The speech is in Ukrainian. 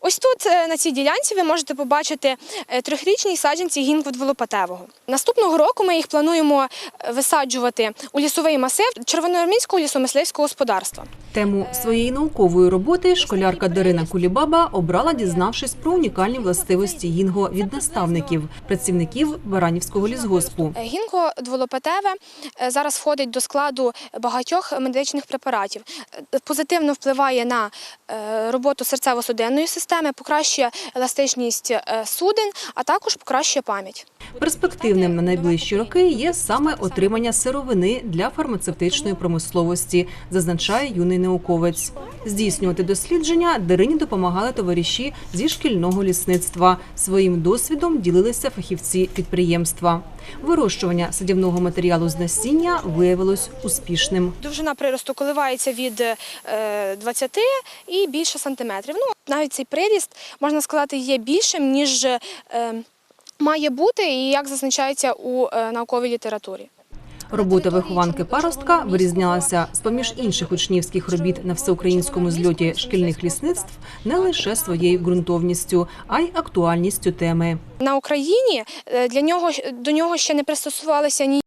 Ось тут е, на цій ділянці ви можете побачити е, трьохрічні саджанці гінквуд волопатевого. Наступного року ми їх плануємо е, висаджувати у лісовий масив Червоноармійського лісомисливського господарства. Тему своєї наукової роботи школярка Дарина Кулібаба обрала, дізнавшись про унікальні властивості гінго від наставників, працівників Баранівського лісгоспу. Гінко дволопатеве зараз входить до складу багатьох медичних препаратів. Позитивно впливає на роботу серцево-судинної системи, покращує еластичність е, судин, а також покращує пам'ять. Перспективним на найближчі роки є саме отримання сировини для фармацевтичної промисловості, зазначає юний науковець. Здійснювати дослідження Дарині допомагали товариші зі шкільного лісництва. Своїм досвідом ділилися фахівці підприємства. Вирощування садівного матеріалу з насіння виявилось успішним. Довжина приросту коливається від е, 20 і більше сантиметрів. Навіть цей приріст, можна сказати, є більшим, ніж е, має бути і як зазначається у е, науковій літературі. Робота вихованки паростка вирізнялася з поміж інших учнівських робіт на всеукраїнському зльоті шкільних лісництв не лише своєю ґрунтовністю, а й актуальністю теми. На Україні е, для нього до нього ще не пристосувалися ні